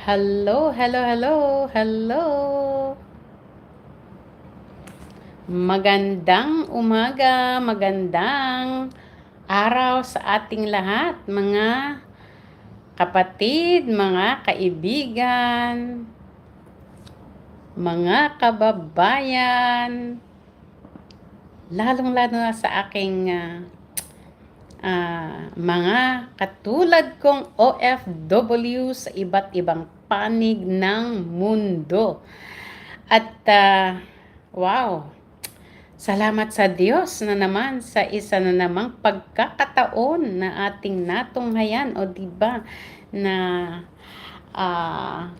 Hello, hello, hello, hello. Magandang umaga, magandang araw sa ating lahat, mga kapatid, mga kaibigan, mga kababayan, lalong-lalo na sa aking ah, ah, mga katulad kong OFW sa iba't ibang panig ng mundo. At ah, wow, salamat sa Diyos na naman sa isa na namang pagkakataon na ating natunghayan o di ba na ah,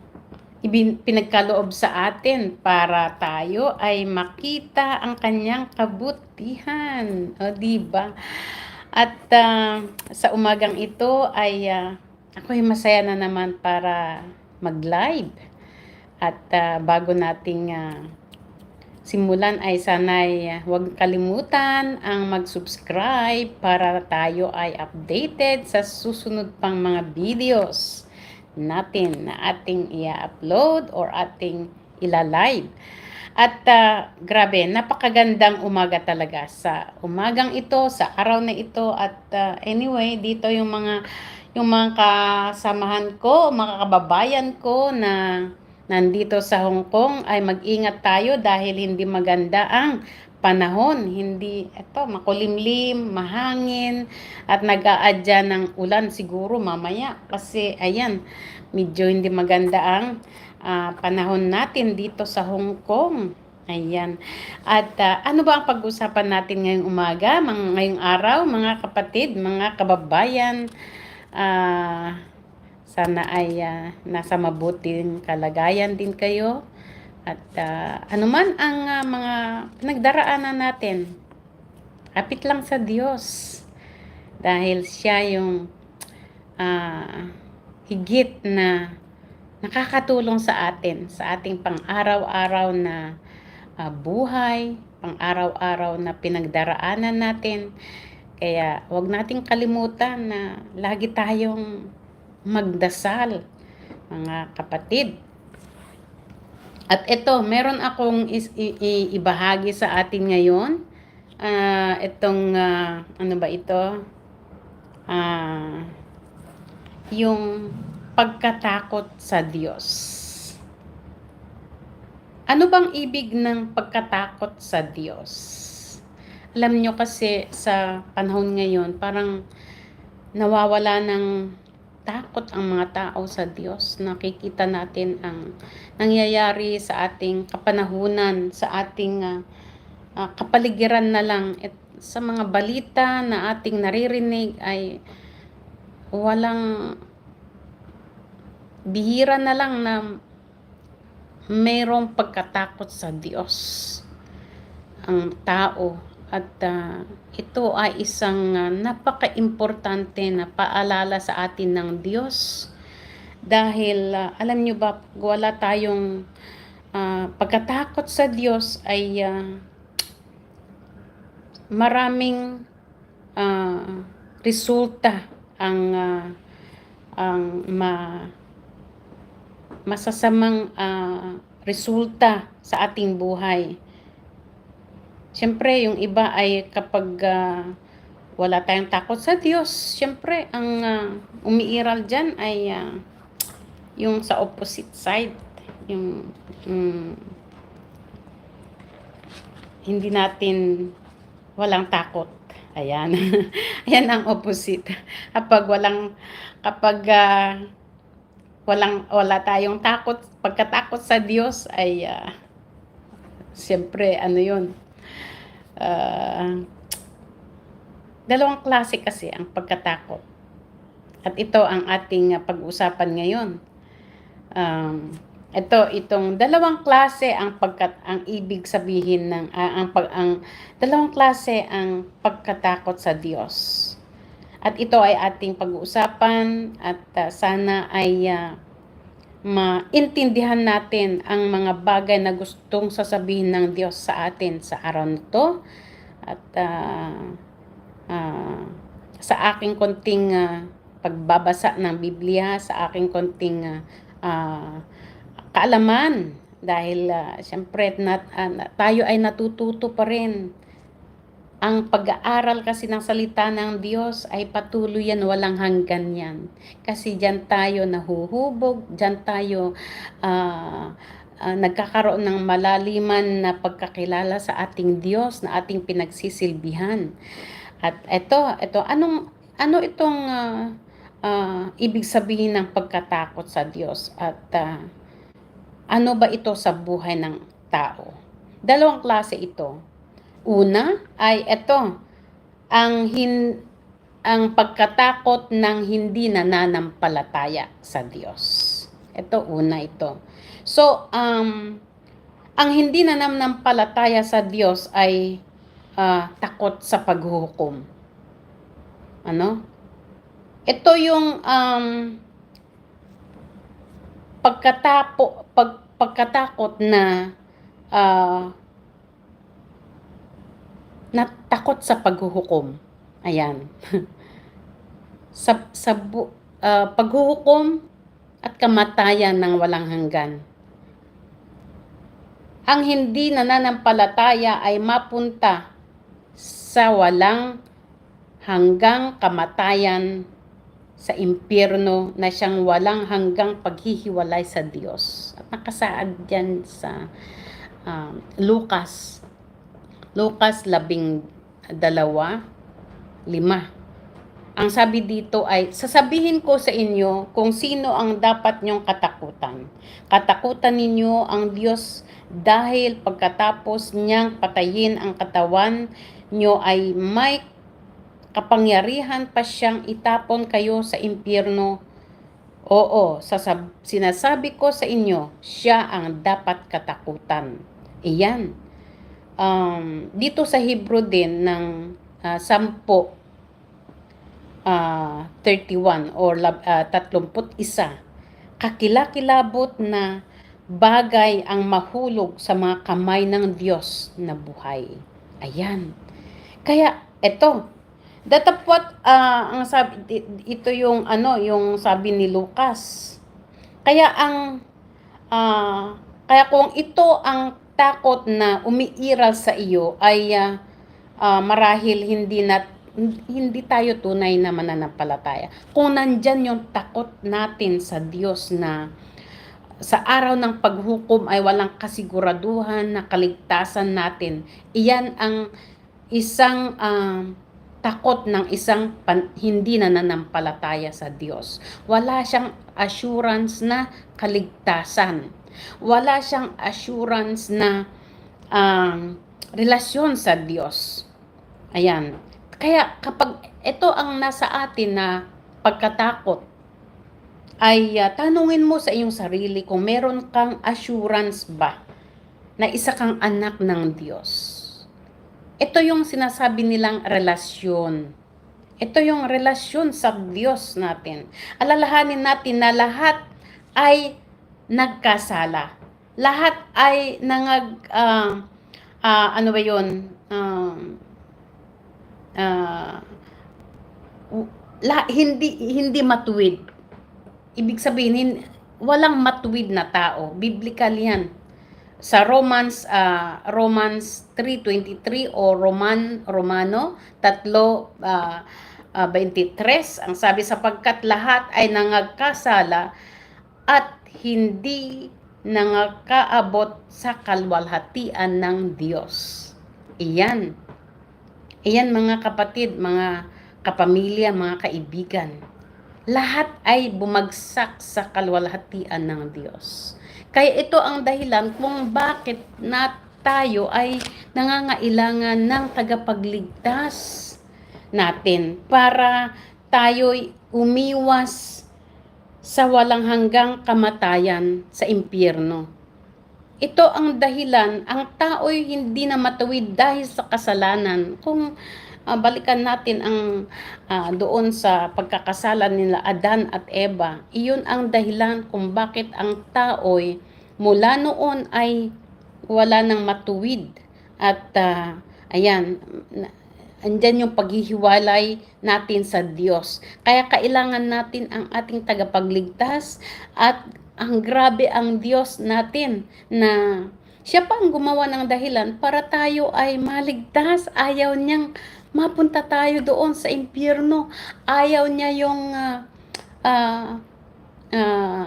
ibin, pinagkaloob sa atin para tayo ay makita ang kanyang kabutihan. O di ba? At ah, sa umagang ito ay uh, ako ay masaya na naman para mag-live. At ah, bago nating ah, simulan ay sanay huwag kalimutan ang mag-subscribe para tayo ay updated sa susunod pang mga videos natin na ating i-upload or ating ila-live. At ah, grabe, napakagandang umaga talaga sa umagang ito, sa araw na ito. At ah, anyway, dito yung mga yung mga kasamahan ko, mga kababayan ko na nandito sa Hong Kong ay mag-ingat tayo dahil hindi maganda ang panahon. Hindi, eto, makulimlim, mahangin, at nag-aadya ng ulan siguro mamaya. Kasi, ayan, medyo hindi maganda ang uh, panahon natin dito sa Hong Kong. Ayan. At uh, ano ba ang pag-usapan natin ngayong umaga, mga, ngayong araw, mga kapatid, mga kababayan, uh, sana ay uh, nasa mabuting kalagayan din kayo. At uh, anuman ang uh, mga pinagdaraanan natin, kapit lang sa Diyos. Dahil siya yung uh, higit na nakakatulong sa atin, sa ating pang-araw-araw na uh, buhay, pang-araw-araw na pinagdaraanan natin. Kaya wag nating kalimutan na lagi tayong magdasal, mga kapatid. At ito, meron akong is, ibahagi sa atin ngayon. Uh, itong, uh, ano ba ito? Uh, yung pagkatakot sa Diyos. Ano bang ibig ng pagkatakot sa Diyos? Alam nyo kasi sa panahon ngayon, parang nawawala ng takot ang mga tao sa Diyos. Nakikita natin ang nangyayari sa ating kapanahunan, sa ating uh, uh, kapaligiran na lang. At sa mga balita na ating naririnig ay walang bihira na lang na mayroong pagkatakot sa Diyos ang tao at uh, ito ay isang uh, napaka-importante na paalala sa atin ng Diyos. Dahil uh, alam nyo ba, wala tayong uh, pagkatakot sa Diyos ay uh, maraming uh, resulta ang uh, ang ma masasamang uh, resulta sa ating buhay Siyempre, yung iba ay kapag uh, wala tayong takot sa Diyos, siyempre, ang uh, umiiral dyan ay uh, yung sa opposite side. Yung um, hindi natin walang takot. Ayan. Ayan ang opposite. Kapag walang kapag uh, walang wala tayong takot, pagkatakot sa Diyos ay uh, siyempre ano 'yun, uh, dalawang klase kasi ang pagkatakot. At ito ang ating pag-usapan ngayon. Um, ito itong dalawang klase ang pagkat ang ibig sabihin ng uh, ang pag ang dalawang klase ang pagkatakot sa Diyos. At ito ay ating pag-uusapan at uh, sana ay uh, maintindihan natin ang mga bagay na gustong sasabihin ng Diyos sa atin sa araw na to at uh, uh, sa aking konting uh, pagbabasa ng Biblia, sa aking konting uh, ah, kaalaman dahil uh, siyempre nat, na- tayo ay natututo pa rin. Ang pag-aaral kasi ng salita ng Diyos ay patuloy yan, walang hanggan yan. Kasi diyan tayo nahuhubog, diyan tayo ah, ah, nagkakaroon ng malaliman na pagkakilala sa ating Diyos na ating pinagsisilbihan. At ito, ito anong ano itong ah, ah, ibig sabihin ng pagkatakot sa Diyos at ah, ano ba ito sa buhay ng tao? Dalawang klase ito. Una ay ito, ang hin ang pagkatakot ng hindi nananampalataya sa Diyos. Ito una ito. So, um, ang hindi nananampalataya sa Diyos ay ah, takot sa paghuhukom. Ano? Ito yung um, pagkatapo pag, pagkatakot na ah, natakot sa paghuhukom. Ayan. sa sa bu- ah, paghuhukom at kamatayan ng walang hanggan. Ang hindi nananampalataya ay mapunta sa walang hanggang kamatayan sa impyerno na siyang walang hanggang paghihiwalay sa Diyos. At nakasaad yan sa um, Lucas. Lucas labing dalawa, lima. Ang sabi dito ay, sasabihin ko sa inyo kung sino ang dapat niyong katakutan. Katakutan ninyo ang Diyos dahil pagkatapos niyang patayin ang katawan niyo ay may kapangyarihan pa siyang itapon kayo sa impyerno. Oo, sasab- sinasabi ko sa inyo, siya ang dapat katakutan. Iyan. Um, dito sa Hebrew din ng uh, 10 uh, 31 or lab, uh, 31 kakilakilabot na bagay ang mahulog sa mga kamay ng Diyos na buhay. Ayan. Kaya ito, datapot uh, ang sabi ito yung ano, yung sabi ni Lucas. Kaya ang uh, kaya kung ito ang takot na umiiral sa iyo ay uh, uh, marahil hindi na hindi tayo tunay na mananampalataya. Kung nandyan yung takot natin sa Diyos na sa araw ng paghukom ay walang kasiguraduhan na kaligtasan natin, iyan ang isang uh, takot ng isang pan, hindi nananampalataya sa Diyos. Wala siyang assurance na kaligtasan. Wala siyang assurance na um, relasyon sa Diyos. Ayan. Kaya kapag ito ang nasa atin na pagkatakot, ay uh, tanungin mo sa iyong sarili kung meron kang assurance ba na isa kang anak ng Diyos. Ito yung sinasabi nilang relasyon. Ito yung relasyon sa Diyos natin. Alalahanin natin na lahat ay nagkasala. Lahat ay nangag uh, uh, ano ba 'yon? Uh, uh, la, hindi hindi matuwid. Ibig sabihin walang matuwid na tao. Biblical 'yan. Sa Romans uh, Romans 3:23 o Roman Romano 3 uh, uh, 23 ang sabi sapagkat lahat ay nangagkasala at hindi nangakaabot sa kalwalhatian ng Diyos. Iyan. Iyan mga kapatid, mga kapamilya, mga kaibigan. Lahat ay bumagsak sa kalwalhatian ng Diyos. Kaya ito ang dahilan kung bakit na tayo ay nangangailangan ng tagapagligtas natin para tayo'y umiwas sa walang hanggang kamatayan sa impyerno. Ito ang dahilan, ang tao'y hindi na matuwid dahil sa kasalanan. Kung uh, balikan natin ang uh, doon sa pagkakasalan nila Adan at Eva, iyon ang dahilan kung bakit ang tao'y mula noon ay wala nang matuwid. At uh, ayan, andyan yung paghihiwalay natin sa Diyos. Kaya kailangan natin ang ating tagapagligtas at ang grabe ang Diyos natin na siya pa ang gumawa ng dahilan para tayo ay maligtas. Ayaw niyang mapunta tayo doon sa impyerno. Ayaw niya yung ah, ah, ah,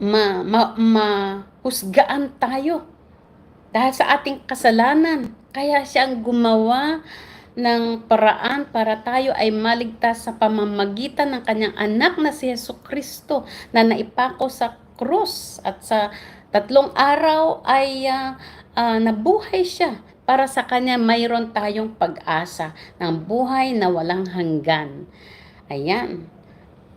ma, ma, mahusgaan tayo dahil sa ating kasalanan. Kaya siya ang gumawa ng paraan para tayo ay maligtas sa pamamagitan ng kanyang anak na si Yesu Kristo na naipako sa krus at sa tatlong araw ay ah, ah, nabuhay siya para sa kanya mayroon tayong pag-asa ng buhay na walang hanggan. Ayan.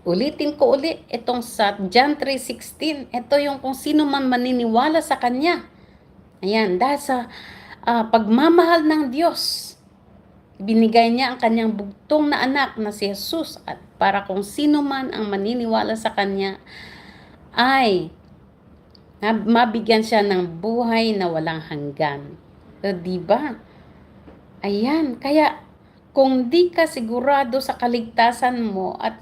Ulitin ko uli itong sa John 3.16. Ito yung kung sino man maniniwala sa kanya. Ayan, dahil sa ah, pagmamahal ng Diyos, binigay niya ang kanyang bugtong na anak na si Jesus at para kung sino man ang maniniwala sa kanya ay mabigyan siya ng buhay na walang hanggan. So, di ba? Ayan, kaya kung di ka sigurado sa kaligtasan mo at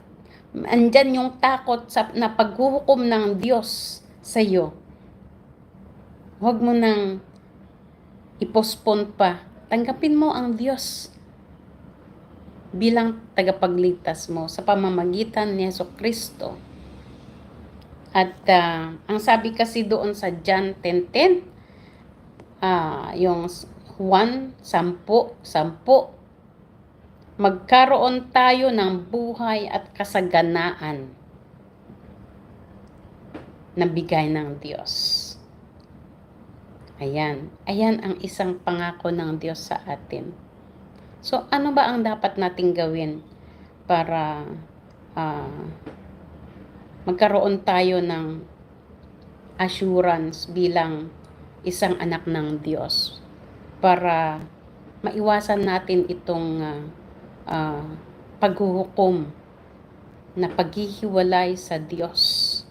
andyan yung takot sa na paghuhukom ng Diyos sa iyo, huwag mo nang ipospon pa. Tanggapin mo ang Diyos bilang tagapagligtas mo sa pamamagitan ni Yeso Kristo. At ah, ang sabi kasi doon sa John 10.10, ah, yung 1, 10, 10, magkaroon tayo ng buhay at kasaganaan na bigay ng Diyos. Ayan. Ayan ang isang pangako ng Diyos sa atin. So, ano ba ang dapat nating gawin para ah, magkaroon tayo ng assurance bilang isang anak ng Diyos para maiwasan natin itong ah, ah, paghuhukom na paghihiwalay sa Diyos.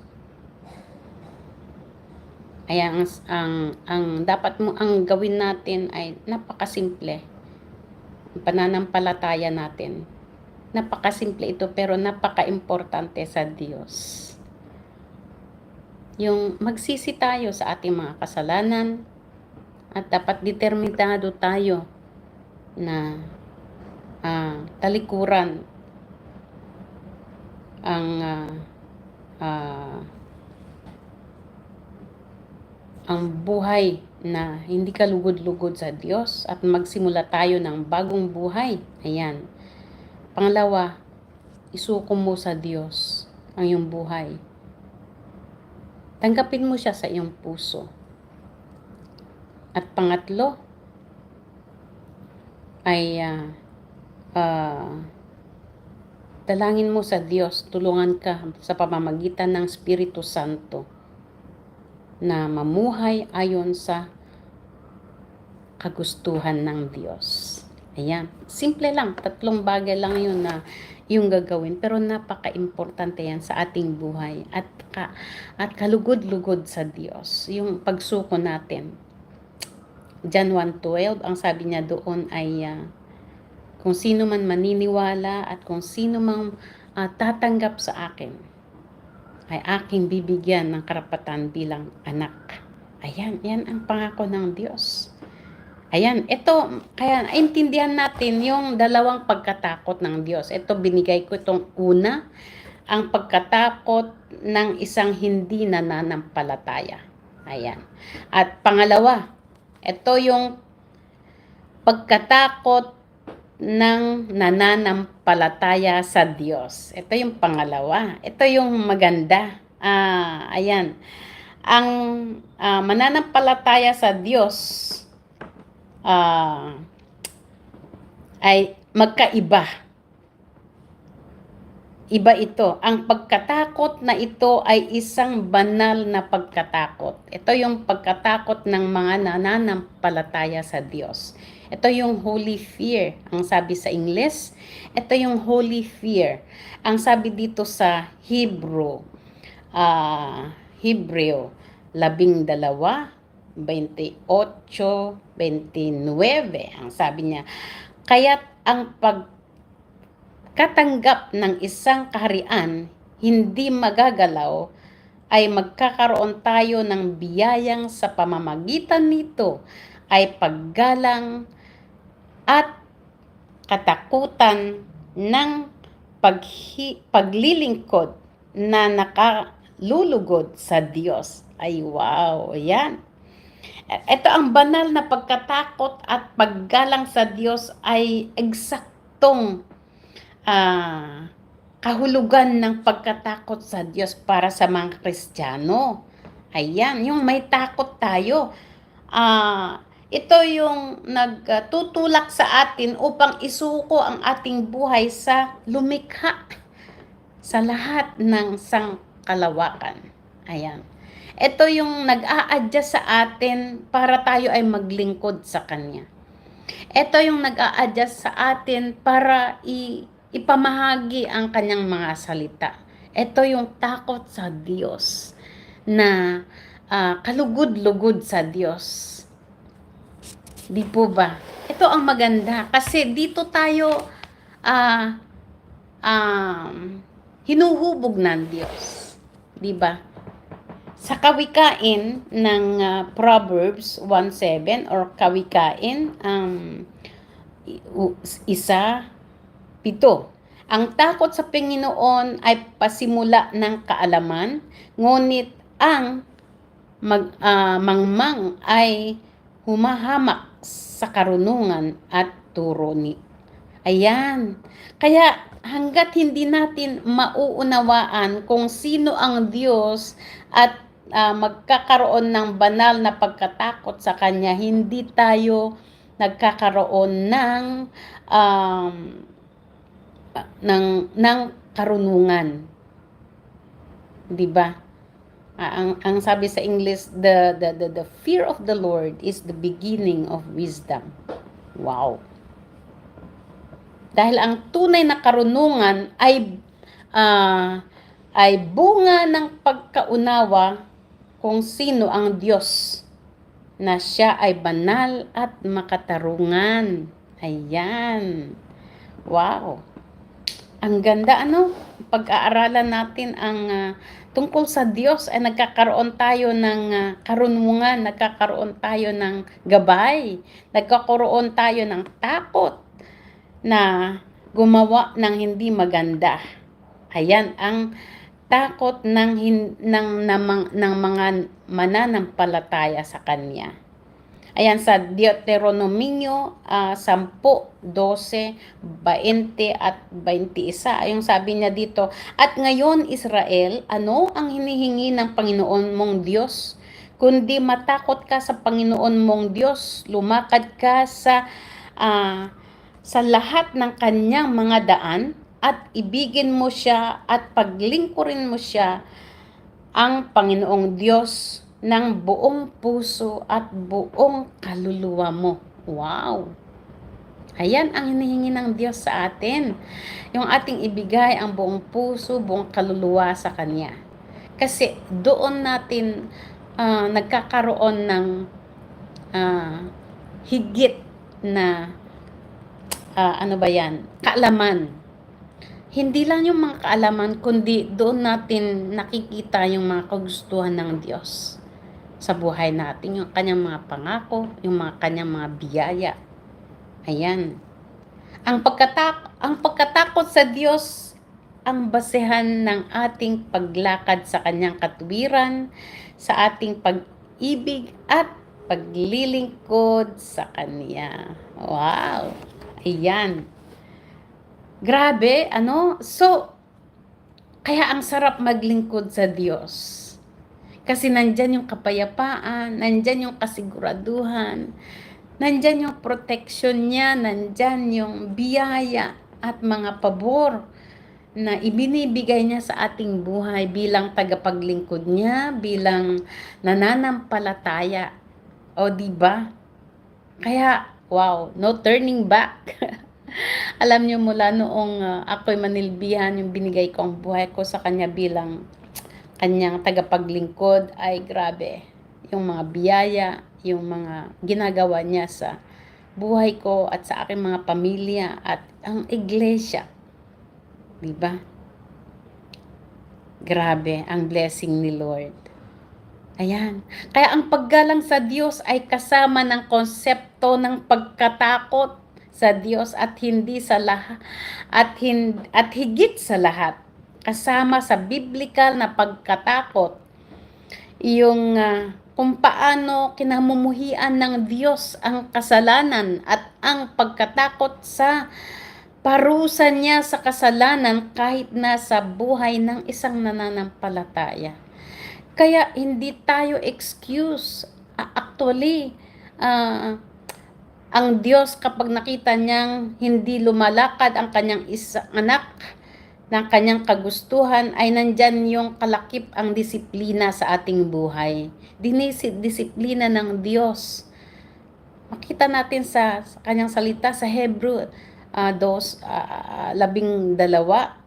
Ayan, ang, ang, ang dapat mo ang gawin natin ay napakasimple. Pananampalataya natin. Napakasimple ito pero napaka-importante sa Diyos. Yung magsisi tayo sa ating mga kasalanan at dapat determinado tayo na ah, talikuran ang ah, ah, ang buhay na hindi ka lugod-lugod sa Diyos at magsimula tayo ng bagong buhay. Ayan. Pangalawa, isuko mo sa Diyos ang iyong buhay. Tanggapin mo siya sa iyong puso. At pangatlo, ay ah, ah, dalangin mo sa Diyos, tulungan ka sa pamamagitan ng Espiritu Santo na mamuhay ayon sa kagustuhan ng Diyos. Ayan. Simple lang. Tatlong bagay lang yun na yung gagawin. Pero napaka-importante yan sa ating buhay. At, ka, at kalugod-lugod sa Diyos. Yung pagsuko natin. John 1.12, ang sabi niya doon ay ah, kung sino man maniniwala at kung sino man ah, tatanggap sa akin ay aking bibigyan ng karapatan bilang anak. Ayan, yan ang pangako ng Diyos. Ayan, ito, kaya intindihan natin yung dalawang pagkatakot ng Diyos. Ito, binigay ko itong una, ang pagkatakot ng isang hindi nananampalataya. Ayan. At pangalawa, ito yung pagkatakot ng nananampalataya sa Diyos. Ito yung pangalawa. Ito yung maganda. Ah, ayan. Ang ah, mananampalataya sa Diyos ah, ay magkaiba. Iba ito. Ang pagkatakot na ito ay isang banal na pagkatakot. Ito yung pagkatakot ng mga nananampalataya sa Diyos. Ito yung holy fear. Ang sabi sa Ingles, ito yung holy fear. Ang sabi dito sa Hebrew, uh, Hebreo, labing dalawa, 28, 29. Ang sabi niya, kaya't ang pagkatanggap ng isang kaharian hindi magagalaw ay magkakaroon tayo ng biyayang sa pamamagitan nito ay paggalang at katakutan ng paghi, paglilingkod na nakalulugod sa Diyos. Ay wow, yan. Ito ang banal na pagkatakot at paggalang sa Diyos ay eksaktong ah, kahulugan ng pagkatakot sa Diyos para sa mga Kristiyano. Ayan, yung may takot tayo. Ah, ito yung nagtutulak sa atin upang isuko ang ating buhay sa lumikha sa lahat ng sangkalawakan. Ayan. Ito yung nag-a-adjust sa atin para tayo ay maglingkod sa Kanya. Ito yung nag-a-adjust sa atin para i- ipamahagi ang Kanyang mga salita. Ito yung takot sa Diyos na uh, kalugod-lugod sa Diyos. Di po ba? Ito ang maganda kasi dito tayo uh, um, hinuhubog ng Diyos. Di ba? Sa kawikain ng uh, Proverbs 1.7 or kawikain um, isa, pito. Ang takot sa Panginoon ay pasimula ng kaalaman, ngunit ang mag, uh, mangmang ay humahamak sa karunungan at turo ni. Ayan. Kaya hanggat hindi natin mauunawaan kung sino ang Diyos at uh, magkakaroon ng banal na pagkatakot sa kanya, hindi tayo nagkakaroon ng um, ng ng karunungan. 'Di ba? Uh, ang ang sabi sa English, the, the the the fear of the Lord is the beginning of wisdom. Wow. Dahil ang tunay na karunungan ay uh, ay bunga ng pagkaunawa kung sino ang Diyos na siya ay banal at makatarungan. Ayan. Wow. Ang ganda ano? Pag-aaralan natin ang uh, tungkol sa Diyos ay nagkakaroon tayo ng uh, karunungan, nagkakaroon tayo ng gabay, nagkakaroon tayo ng takot na gumawa ng hindi maganda. Ayan ang takot ng, hin, ng, ng, ng mga mananampalataya sa Kanya. Ayan sa Deuteronomio uh, 10, 12, 20 at 21. Yung sabi niya dito, At ngayon Israel, ano ang hinihingi ng Panginoon mong Diyos? Kundi matakot ka sa Panginoon mong Diyos, lumakad ka sa uh, sa lahat ng kanyang mga daan at ibigin mo siya at paglingkurin mo siya ang Panginoong Diyos ng buong puso at buong kaluluwa mo. Wow! Ayan ang hinihingi ng Diyos sa atin. Yung ating ibigay ang buong puso, buong kaluluwa sa Kanya. Kasi doon natin uh, nagkakaroon ng uh, higit na uh, ano ba yan, kaalaman hindi lang yung mga kaalaman, kundi doon natin nakikita yung mga kagustuhan ng Diyos sa buhay natin, yung kanyang mga pangako, yung mga kanyang mga biyaya. Ayan. Ang pagkatak ang pagkatakot sa Diyos ang basehan ng ating paglakad sa kanyang katuwiran, sa ating pag-ibig at paglilingkod sa kanya. Wow! Ayan. Grabe, ano? So, kaya ang sarap maglingkod sa Diyos. Kasi nandyan yung kapayapaan, nandyan yung kasiguraduhan, nandyan yung protection niya, nandyan yung biyaya at mga pabor na ibinibigay niya sa ating buhay bilang tagapaglingkod niya, bilang nananampalataya. O di ba? Kaya wow, no turning back. Alam niyo mula noong uh, ako'y manilbihan yung binigay ko ang buhay ko sa kanya bilang kanyang tagapaglingkod ay grabe. Yung mga biyaya, yung mga ginagawa niya sa buhay ko at sa aking mga pamilya at ang iglesia. Di ba? Grabe, ang blessing ni Lord. Ayan. Kaya ang paggalang sa Diyos ay kasama ng konsepto ng pagkatakot sa Diyos at hindi sa lahat at hin, at higit sa lahat kasama sa biblical na pagkatakot yung uh, kung paano kinamumuhian ng Diyos ang kasalanan at ang pagkatakot sa parusa niya sa kasalanan kahit na sa buhay ng isang nananampalataya. Kaya hindi tayo excuse. Actually, uh, ang Diyos kapag nakita niyang hindi lumalakad ang kanyang isang anak ng kanyang kagustuhan ay nandyan yung kalakip ang disiplina sa ating buhay. Dinisit disiplina ng Diyos. Makita natin sa, kanyang salita sa Hebrew uh, dos, uh, labing dalawa,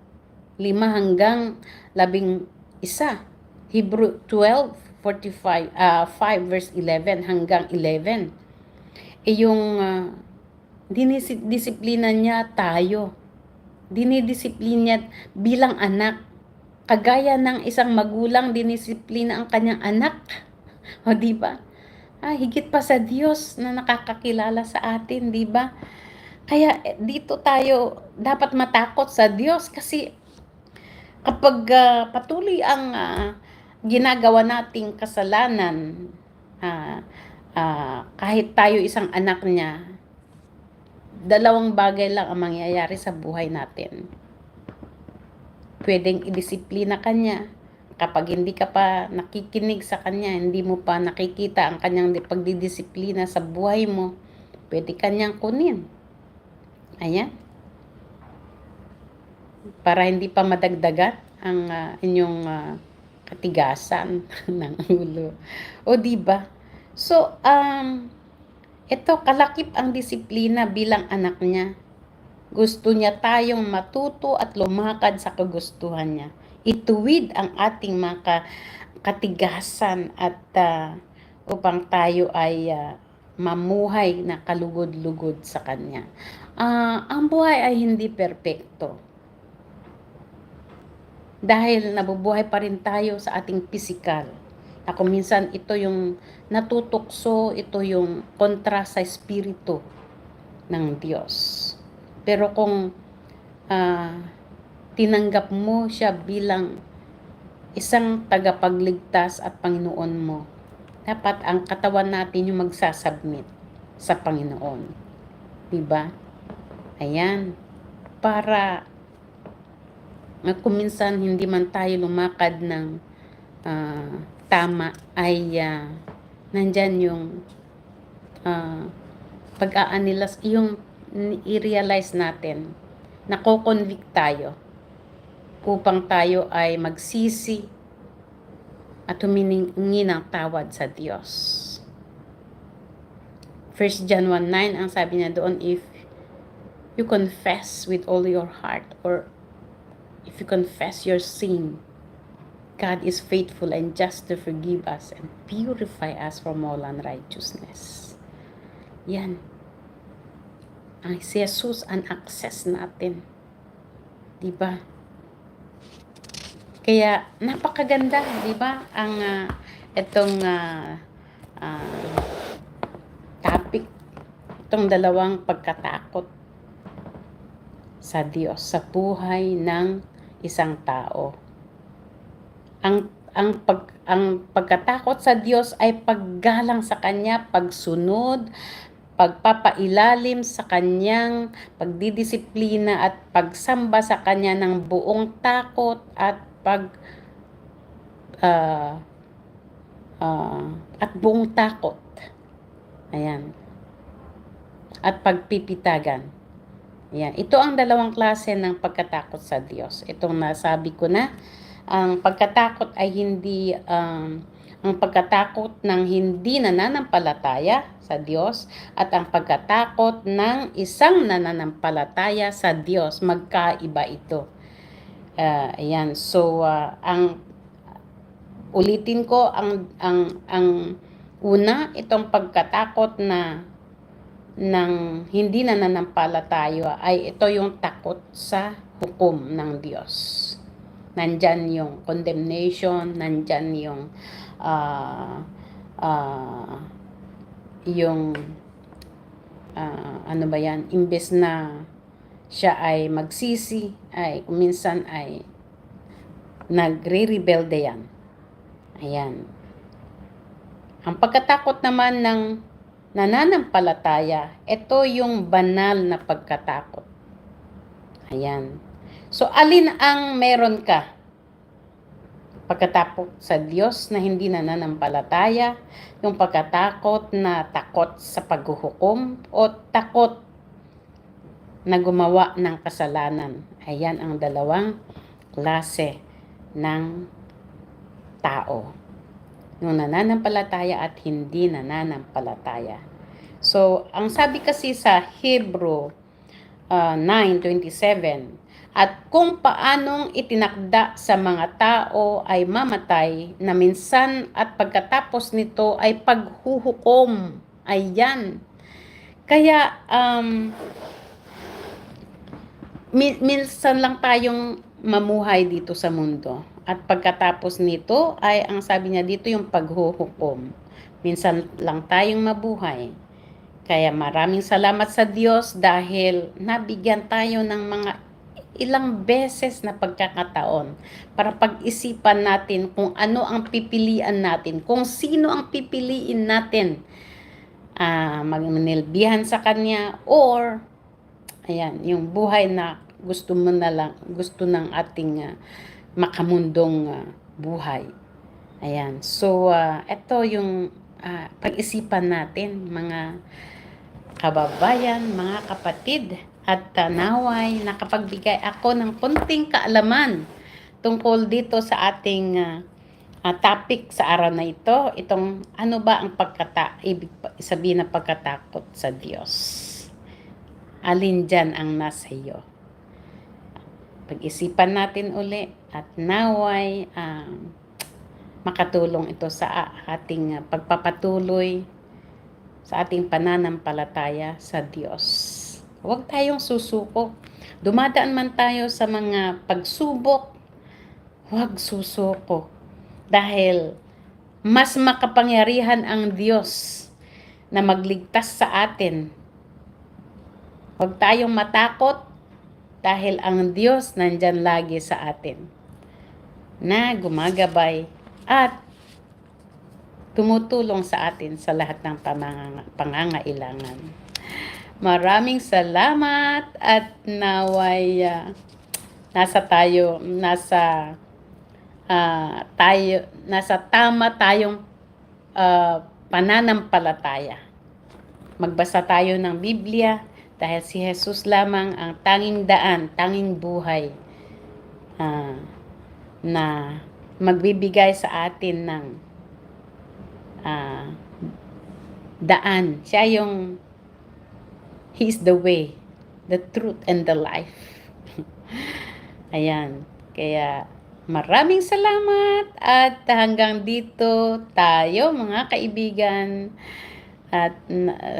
lima hanggang labing isa Hebrew 12, 45, uh, 5 verse 11 hanggang 11. E yung uh, dinidisiplina niya tayo. Dinidisiplina bilang anak. Kagaya ng isang magulang dinisiplina ang kanyang anak. O di ba? Ah, higit pa sa Diyos na nakakakilala sa atin, di ba? Kaya eh, dito tayo dapat matakot sa Diyos kasi kapag uh, patuloy ang uh, ginagawa nating kasalanan, uh, uh, kahit tayo isang anak niya, dalawang bagay lang ang mangyayari sa buhay natin. Pwedeng idisiplina ka niya. Kapag hindi ka pa nakikinig sa kanya, hindi mo pa nakikita ang kanyang pagdidisiplina sa buhay mo, pwede kanyang kunin. Ayan. Para hindi pa madagdagan ang uh, inyong uh, katigasan ng ulo. O di ba? So, um, ito kalakip ang disiplina bilang anak niya. Gusto niya tayong matuto at lumakad sa kagustuhan niya. Ituwid ang ating mga katigasan at uh, upang tayo ay uh, mamuhay na kalugod-lugod sa Kanya. Uh, ang buhay ay hindi perpekto dahil nabubuhay pa rin tayo sa ating pisikal. Kung minsan ito yung natutukso, ito yung kontra sa espiritu ng Diyos. Pero kung uh, tinanggap mo siya bilang isang tagapagligtas at Panginoon mo, dapat ang katawan natin yung magsasubmit sa Panginoon. Diba? Ayan. Para at kung minsan hindi man tayo lumakad ng uh, tama ay uh, nandyan yung uh, pag-aanilas, yung i-realize natin na ko-convict tayo upang tayo ay magsisi at huminingi ng tawad sa Diyos. 1 John 1.9 ang sabi niya doon, if you confess with all your heart or if you confess your sin, God is faithful and just to forgive us and purify us from all unrighteousness. Yan. Ang Jesus ang access natin. Diba? Kaya napakaganda, 'di ba? Ang uh, itong uh, uh, topic itong dalawang pagkatakot sa Diyos sa buhay ng isang tao. Ang ang pag ang pagkatakot sa Diyos ay paggalang sa kanya, pagsunod, pagpapailalim sa kanyang pagdidisiplina at pagsamba sa kanya ng buong takot at pag uh, uh, at buong takot. Ayan. At pagpipitagan. Yan. Ito ang dalawang klase ng pagkatakot sa Diyos. Itong nasabi ko na, ang pagkatakot ay hindi, um, ang pagkatakot ng hindi nananampalataya sa Diyos at ang pagkatakot ng isang nananampalataya sa Diyos. Magkaiba ito. Uh, ayan. So, uh, ang ulitin ko ang ang ang una itong pagkatakot na ng hindi na nananampalataya ay ito yung takot sa hukom ng Diyos. Nandyan yung condemnation, nandyan yung ah ah, yung ah, ano ba yan, imbes na siya ay magsisi, ay kuminsan ay nagre-rebelde yan. Ayan. Ang pagkatakot naman ng nananampalataya, ito yung banal na pagkatakot. Ayan. So, alin ang meron ka? Pagkatakot sa Diyos na hindi nananampalataya, yung pagkatakot na takot sa paghuhukom, o takot na gumawa ng kasalanan. Ayan ang dalawang klase ng tao. Yung nananampalataya at hindi nananampalataya. So, ang sabi kasi sa Hebrew uh, 9.27, at kung paanong itinakda sa mga tao ay mamatay na minsan at pagkatapos nito ay paghuhukom. Ayan. Kaya, um, mi- minsan lang tayong mamuhay dito sa mundo. At pagkatapos nito ay ang sabi niya dito yung paghuhukom. Minsan lang tayong mabuhay. Kaya maraming salamat sa Diyos dahil nabigyan tayo ng mga ilang beses na pagkakataon para pag-isipan natin kung ano ang pipilian natin, kung sino ang pipiliin natin uh, magnilbihan sa Kanya or ayan, yung buhay na gusto mo na lang, gusto ng ating uh, makamundong uh, buhay. Ayan. So, uh, ito yung uh, pag-isipan natin, mga kababayan, mga kapatid, at uh, naway nakapagbigay ako ng konting kaalaman tungkol dito sa ating uh, uh, topic sa araw na ito. Itong ano ba ang pagkata, ibig sabihin ng pagkatakot sa Diyos. Alin dyan ang nasa iyo? Pag-isipan natin uli at naway um, makatulong ito sa ating pagpapatuloy sa ating pananampalataya sa Diyos. Huwag tayong susuko. Dumadaan man tayo sa mga pagsubok, huwag susuko. Dahil mas makapangyarihan ang Diyos na magligtas sa atin. Huwag tayong matakot dahil ang Diyos nandyan lagi sa atin na gumagabay at tumutulong sa atin sa lahat ng pangangailangan. Maraming salamat at naway uh, nasa tayo nasa uh, tayo nasa tama tayong uh, pananampalataya. Magbasa tayo ng Biblia dahil si Jesus lamang ang tanging daan, tanging buhay uh, na magbibigay sa atin ng uh, daan. Siya yung He is the way, the truth, and the life. Ayan. Kaya maraming salamat at hanggang dito tayo mga kaibigan. At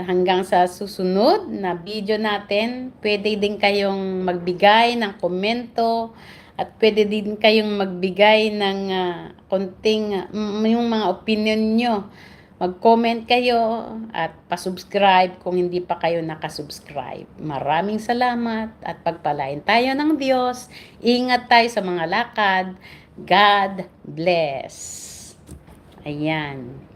hanggang sa susunod na video natin, pwede din kayong magbigay ng komento at pwede din kayong magbigay ng uh, konting uh, yung mga opinion nyo. Mag-comment kayo at pa-subscribe kung hindi pa kayo nakasubscribe. Maraming salamat at pagpalain tayo ng Diyos. Ingat tayo sa mga lakad. God bless. Ayan.